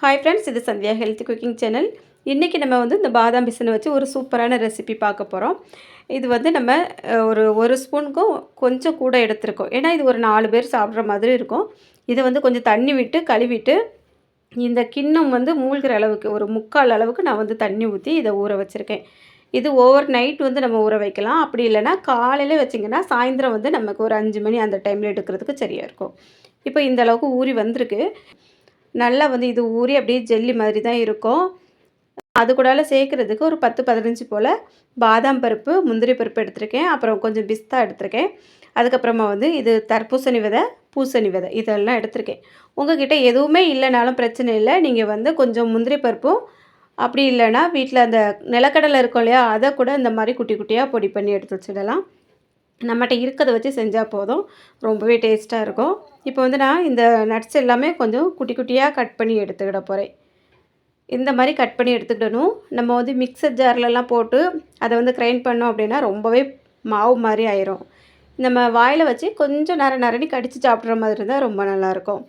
Hi friends இது Sandhya health cooking channel இன்றைக்கி நம்ம வந்து இந்த பாதாம் பிசனை வச்சு ஒரு சூப்பரான ரெசிபி பார்க்க போகிறோம் இது வந்து நம்ம ஒரு ஒரு ஸ்பூனுக்கும் கொஞ்சம் கூட எடுத்துருக்கோம். ஏன்னா இது ஒரு நாலு பேர் சாப்பிட்ற மாதிரி இருக்கும். இதை வந்து கொஞ்சம் தண்ணி விட்டு கழுவிட்டு இந்த கிண்ணம் வந்து மூழ்கிற அளவுக்கு ஒரு முக்கால் அளவுக்கு நான் வந்து தண்ணி ஊற்றி இதை ஊற வச்சுருக்கேன். இது ஓவர் நைட் வந்து நம்ம ஊற வைக்கலாம். அப்படி இல்லைன்னா காலையில் வச்சிங்கன்னா சாயந்தரம் வந்து நமக்கு ஒரு அஞ்சு மணி அந்த டைமில் எடுக்கிறதுக்கு சரியாக இருக்கும். இப்போ இந்த அளவுக்கு ஊறி வந்திருக்கு. நல்லா வந்து இது ஊறி அப்படியே ஜெல்லி மாதிரி தான் இருக்கும். அது கூடால சேர்க்குறதுக்கு ஒரு பத்து பதினஞ்சு போல் பாதாம் பருப்பு முந்திரி பருப்பு எடுத்திருக்கேன். அப்புறம் கொஞ்சம் பிஸ்தா எடுத்திருக்கேன். அதுக்கப்புறமா வந்து இது தர்பூசணி விதை பூசணி விதை இதெல்லாம் எடுத்திருக்கேன். உங்ககிட்ட எதுவுமே இல்லைனாலும் பிரச்சனை இல்லை. நீங்கள் வந்து கொஞ்சம் முந்திரி பருப்பும் அப்படி இல்லைன்னா வீட்டில் அந்த நிலக்கடலை இருக்கும் இல்லையா அதை கூட இந்த மாதிரி குட்டி குட்டியாக பொடி பண்ணி எடுத்து வச்சிடலாம். நம்மகிட்ட இருக்கிறத வச்சு செஞ்சால் போதும். ரொம்பவே டேஸ்ட்டாக இருக்கும். இப்போ வந்து நான் இந்த நட்ஸ் எல்லாமே கொஞ்சம் குட்டி குட்டியாக கட் பண்ணி எடுத்துக்கிட போகிறேன் இந்த மாதிரி கட் பண்ணி எடுத்துக்கிடணும். நம்ம வந்து மிக்சர் ஜார்லலாம் போட்டு அதை வந்து கிரைண்ட் பண்ணோம் அப்படின்னா ரொம்பவே மாவு மாதிரி ஆயிரும். நம்ம வாயில் வச்சு கொஞ்சம் நர நரணி கடித்து சாப்பிட்ற மாதிரி இருந்தால் ரொம்ப நல்லாயிருக்கும்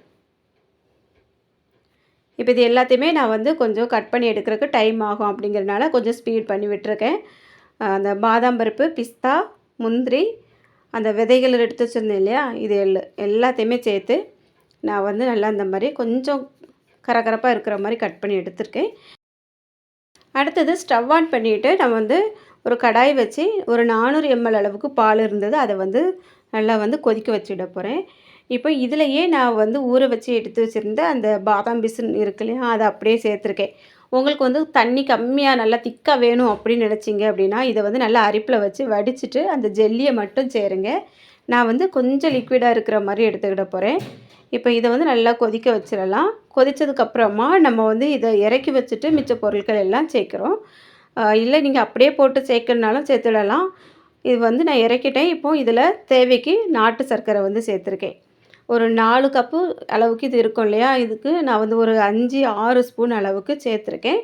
இப்போ இது எல்லாத்தையுமே நான் வந்து கொஞ்சம் கட் பண்ணி எடுக்கிறதுக்கு டைம் ஆகும் அப்படிங்கிறனால கொஞ்சம் ஸ்பீட் பண்ணி விட்டுருக்கேன். அந்த பாதாம் பருப்பு பிஸ்தா முந்திரி அந்த விதைகள் எடுத்து வச்சுருந்தேன் இல்லையா? இது எல் எல்லாத்தையுமே சேர்த்து நான் வந்து நல்லா இந்த மாதிரி கொஞ்சம் கரகரப்பாக இருக்கிற மாதிரி கட் பண்ணி எடுத்திருக்கேன். அடுத்தது ஸ்டவ் ஆன் பண்ணிவிட்டு நான் வந்து ஒரு கடாய் வச்சு ஒரு நானூறு எம்எல் அளவுக்கு பால் இருந்தது அதை வந்து நல்லா வந்து கொதிக்க வச்சுட போகிறேன் இப்போ இதுலையே நான் வந்து ஊற வச்சு எடுத்து வச்சுருந்த அந்த பாதாம் பிசின் இருக்கு இல்லையா அதை அப்படியே சேர்த்துருக்கேன். உங்களுக்கு வந்து தண்ணி கம்மியாக நல்லா திக்காக வேணும் அப்படின்னு நினச்சிங்க அப்படின்னா இதை வந்து நல்லா அரிப்பில் வச்சு வடிச்சிட்டு அந்த ஜெல்லியை மட்டும் சேருங்க. நான் வந்து கொஞ்சம் லிக்விடாக இருக்கிற மாதிரி எடுத்துக்கிட போகிறேன் இப்போ இதை வந்து நல்லா கொதிக்க வச்சிடலாம். கொதித்ததுக்கப்புறமா நம்ம வந்து இதை இறக்கி வச்சுட்டு மிச்ச பொருட்கள் எல்லாம் சேர்க்குறோம். இல்லை நீங்கள் அப்படியே போட்டு சேர்க்கணுனாலும் சேர்த்துடலாம். இது வந்து நான் இறக்கிட்டேன். இப்போது இதில் தேவைக்கு நாட்டு சர்க்கரை வந்து சேர்த்துருக்கேன். ஒரு நாலு கப்பு அளவுக்கு இது இருக்கும் இல்லையா? இதுக்கு நான் வந்து ஒரு அஞ்சு ஆறு ஸ்பூன் அளவுக்கு சேர்த்துருக்கேன்.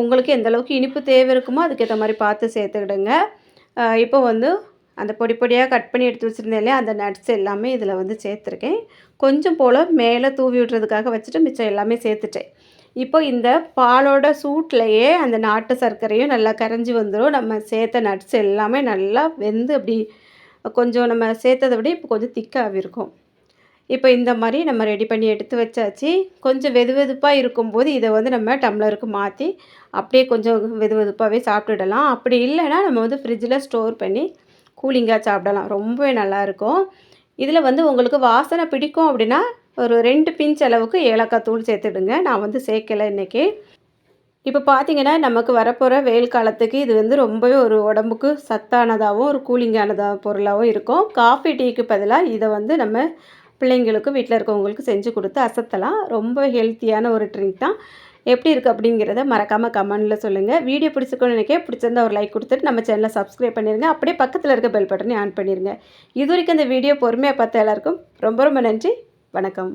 உங்களுக்கு எந்த அளவுக்கு இனிப்பு தேவை இருக்குமோ அதுக்கேற்ற மாதிரி பார்த்து சேர்த்துக்கிடுங்க. இப்போ வந்து அந்த பொடி பொடியாக கட் பண்ணி எடுத்து வச்சுருந்தேன் இல்லையா? அந்த நட்ஸ் எல்லாமே இதில் வந்து சேர்த்துருக்கேன். கொஞ்சம் போல் மேலே தூவி விடுறதுக்காக வச்சுட்டு மிச்சம் எல்லாமே சேர்த்துட்டேன். இப்போ இந்த பாலோட சூட்லேயே அந்த நாட்டு சர்க்கரையும் நல்லா கரைஞ்சி வந்துடும் நம்ம சேர்த்த நட்ஸ் எல்லாமே நல்லா வெந்து அப்படி கொஞ்சம் நம்ம சேர்த்ததை விட இப்போ கொஞ்சம் திக்காக இருக்கும். இப்போ இந்த மாதிரி நம்ம ரெடி பண்ணி எடுத்து வச்சாச்சு. கொஞ்சம் வெது வெதுப்பாக இருக்கும்போது இதை வந்து நம்ம டம்ளருக்கு மாற்றி அப்படியே கொஞ்சம் வெது வெதுப்பாகவே சாப்பிட்டுடலாம். அப்படி இல்லைன்னா நம்ம வந்து ஃப்ரிட்ஜில் ஸ்டோர் பண்ணி கூலிங்காக சாப்பிடலாம். ரொம்பவே நல்லாயிருக்கும் இதில் வந்து உங்களுக்கு வாசனை பிடிக்கும் அப்படின்னா ஒரு ரெண்டு பிஞ்ச் அளவுக்கு ஏலக்காய் தூள் சேர்த்துடுங்க. நான் வந்து சேர்க்கலை இன்றைக்கி இப்போ பார்த்தீங்கன்னா நமக்கு வரப்போகிற வெயில் காலத்துக்கு இது வந்து ரொம்பவே ஒரு உடம்புக்கு சத்தானதாகவும் ஒரு கூலிங்கானதாக பொருளாகவும் இருக்கும். காஃபி டீக்கு பதிலாக இதை வந்து நம்ம பிள்ளைங்களுக்கும் வீட்டில் இருக்கவங்களுக்கும் செஞ்சு கொடுத்து அசத்தலாம். ரொம்ப ஹெல்த்தியான ஒரு ட்ரிங்க் தான். எப்படி இருக்குது அப்படிங்கிறத மறக்காமல் கமெண்டில் சொல்லுங்கள் வீடியோ பிடிச்சிக்கணும்னு நினைக்க பிடிச்சிருந்தா ஒரு லைக் கொடுத்துட்டு நம்ம சேனலை சப்ஸ்கிரைப் பண்ணிடுங்க அப்படியே பக்கத்தில் இருக்க பெல் பட்டனை ஆன் பண்ணிடுங்க இது வரைக்கும் இந்த வீடியோ பொறுமையாக பார்த்த எல்லாருக்கும் ரொம்ப ரொம்ப நன்றி. வணக்கம்.